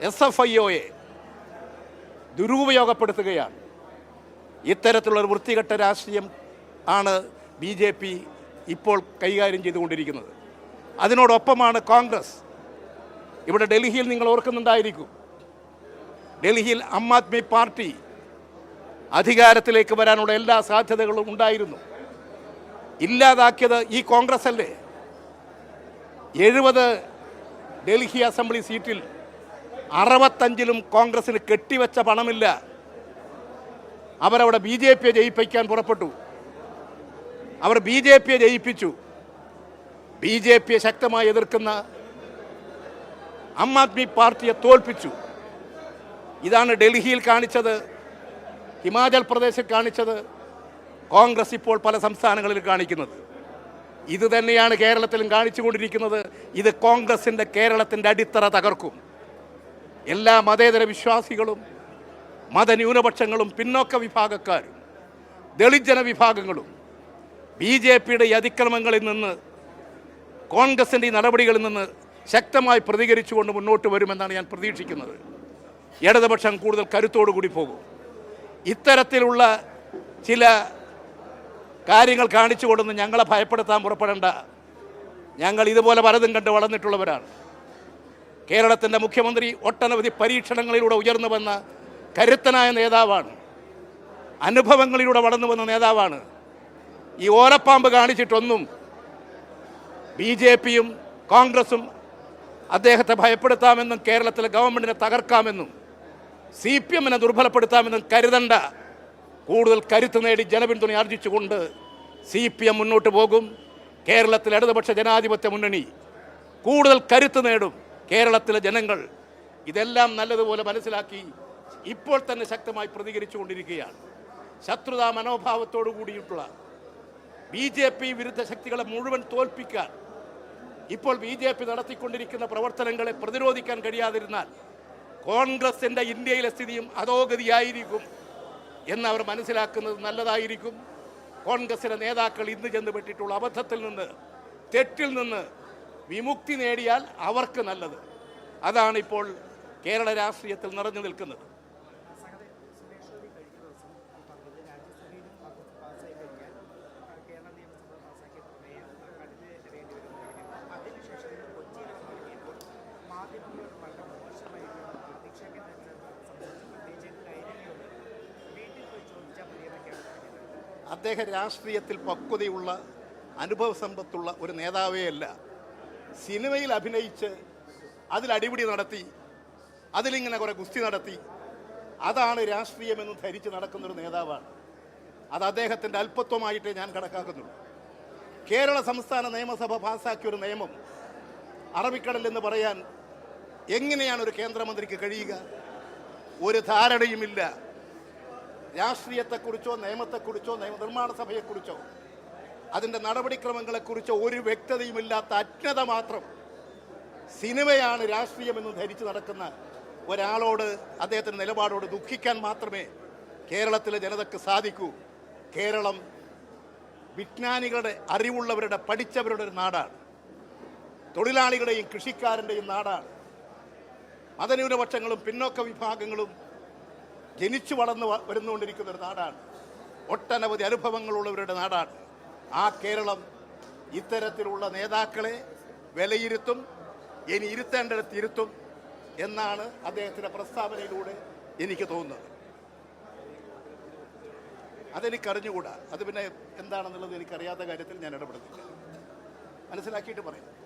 S F I ഒയെ ദുരുപയോഗപ്പെടുത്തുകയാണ്. ഇത്തരത്തിലുള്ള ഒരു വൃത്തികെട്ട രാഷ്ട്രീയം ആണ് ബി ജെ പി ഇപ്പോൾ കൈകാര്യം ചെയ്തുകൊണ്ടിരിക്കുന്നത്. അതിനോടൊപ്പമാണ് കോൺഗ്രസ്. ഇവിടെ ഡൽഹിയിൽ നിങ്ങൾ ഓർക്കുന്നുണ്ടായിരിക്കും. ഡൽഹിയിൽ ആം ആദ്മി പാർട്ടി അധികാരത്തിലേക്ക് വരാനുള്ള എല്ലാ സാധ്യതകളും ഉണ്ടായിരുന്നു. ഇല്ലാതാക്കിയത് ഈ കോൺഗ്രസ് അല്ലേ? എഴുപത് ഡൽഹി അസംബ്ലി സീറ്റിൽ അറുപത്തഞ്ചിലും കോൺഗ്രസിന് കെട്ടിവെച്ച പണമില്ല. അവരവിടെ ബി ജെ പിയെ ജയിപ്പിക്കാൻ പുറപ്പെട്ടു. അവർ ബി ജെ പിയെ ജയിപ്പിച്ചു. ബി ജെ പിയെ ശക്തമായി എതിർക്കുന്ന ആം ആദ്മി പാർട്ടിയെ തോൽപ്പിച്ചു. ഇതാണ് ഡൽഹിയിൽ കാണിച്ചത് ഹിമാചൽ പ്രദേശിൽ കാണിച്ചത് കോൺഗ്രസ് ഇപ്പോൾ പല സംസ്ഥാനങ്ങളിൽ കാണിക്കുന്നത്. ഇത് തന്നെയാണ് കേരളത്തിലും കാണിച്ചുകൊണ്ടിരിക്കുന്നത് ഇത് കോൺഗ്രസിന്റെ കേരളത്തിന്റെ അടിത്തറ തകർക്കും. എല്ലാ മതേതര വിശ്വാസികളും മതന്യൂനപക്ഷങ്ങളും പിന്നോക്ക വിഭാഗക്കാരും ദളിജന ജന വിഭാഗങ്ങളും ബി ജെ പിയുടെ ഈ അതിക്രമങ്ങളിൽ നിന്ന് കോൺഗ്രസിന്റെ ഈ നടപടികളിൽ നിന്ന് ശക്തമായി പ്രതികരിച്ചുകൊണ്ട് മുന്നോട്ട് വരുമെന്നാണ് ഞാൻ പ്രതീക്ഷിക്കുന്നത്. ഇടതുപക്ഷം കൂടുതൽ കരുത്തോടുകൂടി പോകും. ഇത്തരത്തിലുള്ള ചില കാര്യങ്ങൾ കാണിച്ചുകൊണ്ടൊന്നും ഞങ്ങളെ ഭയപ്പെടുത്താൻ പുറപ്പെടേണ്ട. ഞങ്ങൾ ഇതുപോലെ പലതും കണ്ട് വളർന്നിട്ടുള്ളവരാണ്. കേരളത്തിന്റെ മുഖ്യമന്ത്രി ഒട്ടനവധി പരീക്ഷണങ്ങളിലൂടെ ഉയർന്നു വന്ന കരുത്തനായ നേതാവാണ്. അനുഭവങ്ങളിലൂടെ വളർന്നു വന്ന നേതാവാണ്. ഈ ഓലപ്പാമ്പ് കാണിച്ചിട്ടൊന്നും ബി ജെ പിയും കോൺഗ്രസും അദ്ദേഹത്തെ ഭയപ്പെടുത്താമെന്നും കേരളത്തിലെ ഗവൺമെന്റിനെ തകർക്കാമെന്നും സി പി എമ്മിനെ ദുർബലപ്പെടുത്താമെന്നും കരുതണ്ട. കൂടുതൽ കരുത്ത് നേടി ജനപിന്തുണ ആർജിച്ചുകൊണ്ട് സി പി എം മുന്നോട്ട് പോകും. കേരളത്തിലെ ഇടതുപക്ഷ ജനാധിപത്യ മുന്നണി കൂടുതൽ കരുത്ത് നേടും. കേരളത്തിലെ ജനങ്ങൾ ഇതെല്ലാം നല്ലതുപോലെ മനസ്സിലാക്കി ഇപ്പോൾ തന്നെ ശക്തമായി പ്രതികരിച്ചു കൊണ്ടിരിക്കുകയാണ് ശത്രുതാ മനോഭാവത്തോടു കൂടിയിട്ടുള്ള ബി ജെ പി വിരുദ്ധ ശക്തികളെ മുഴുവൻ തോൽപ്പിക്കാൻ ഇപ്പോൾ ബി ജെ പി നടത്തിക്കൊണ്ടിരിക്കുന്ന പ്രവർത്തനങ്ങളെ പ്രതിരോധിക്കാൻ കഴിയാതിരുന്നാൽ കോൺഗ്രസിന്റെ ഇന്ത്യയിലെ സ്ഥിതിയും അധോഗതിയായിരിക്കും എന്ന് അവർ മനസ്സിലാക്കുന്നത് നല്ലതായിരിക്കും. കോൺഗ്രസിലെ നേതാക്കൾ ഇന്ന് ചെന്ന് പെട്ടിട്ടുള്ള അബദ്ധത്തിൽ നിന്ന് തെറ്റിൽ നിന്ന് വിമുക്തി നേടിയാൽ അവർക്ക് നല്ലത്. അതാണ് ഇപ്പോൾ കേരള രാഷ്ട്രീയത്തിൽ നിറഞ്ഞു നിൽക്കുന്നത്. അദ്ദേഹം രാഷ്ട്രീയത്തിൽ പക്വതയുള്ള അനുഭവ സമ്പത്തുള്ള ഒരു നേതാവേ അല്ല. സിനിമയിൽ അഭിനയിച്ച് അതിൽ അടിപിടി നടത്തി അതിലിങ്ങനെ കുറെ ഗുസ്തി നടത്തി അതാണ് രാഷ്ട്രീയമെന്ന് ധരിച്ച് നടക്കുന്നൊരു നേതാവാണ്. അത് അദ്ദേഹത്തിന്റെ അല്പത്വമായിട്ടേ ഞാൻ കണക്കാക്കുന്നുള്ളൂ. കേരള സംസ്ഥാന നിയമസഭ പാസാക്കിയ ഒരു നിയമം അറബിക്കടൽ എന്ന് പറയാൻ എങ്ങനെയാണ് ഒരു കേന്ദ്രമന്ത്രിക്ക് കഴിയുക? ഒരു ധാരണയുമില്ല. രാഷ്ട്രീയത്തെക്കുറിച്ചോ നിയമത്തെക്കുറിച്ചോ നിയമനിർമ്മാണ സഭയെക്കുറിച്ചോ അതിന്റെ നടപടിക്രമങ്ങളെക്കുറിച്ച് ഒരു വ്യക്തതയുമില്ലാത്ത അജ്ഞത മാത്രം സിനിമയാണ് രാഷ്ട്രീയമെന്ന് ധരിച്ചു നടക്കുന്ന ഒരാളോട് അദ്ദേഹത്തിന്റെ നിലപാടോട് ദുഃഖിക്കാൻ മാത്രമേ കേരളത്തിലെ ജനതയ്ക്ക് സാധിക്കൂ. കേരളം വിജ്ഞാനികളുടെ അറിവുള്ളവരുടെ പഠിച്ചവരുടെ ഒരു നാടാണ്. തൊഴിലാളികളുടെയും കൃഷിക്കാരന്റെയും നാടാണ്. മതന്യൂനപക്ഷങ്ങളും പിന്നോക്ക വിഭാഗങ്ങളും ജനിച്ചു വളർന്നു വരുന്നുകൊണ്ടിരിക്കുന്ന ഒരു നാടാണ്. ഒട്ടനവധി അനുഭവങ്ങളുള്ളവരുടെ നാടാണ്. ആ കേരളം ഇത്തരത്തിലുള്ള നേതാക്കളെ വിലയിരുത്തും ഇനി ഇരുത്തേണ്ടിടത്ത് ഇരുത്തും എന്നാണ് അദ്ദേഹത്തിന്റെ പ്രസ്താവനയിലൂടെ എനിക്ക് തോന്നുന്നത്. അതെനിക്കറിഞ്ഞുകൂടാ. അത് പിന്നെ എന്താണെന്നുള്ളത് എനിക്കറിയാത്ത കാര്യത്തിൽ ഞാൻ ഇടപെടുന്നില്ല. മനസ്സിലാക്കിയിട്ട് പറയാം.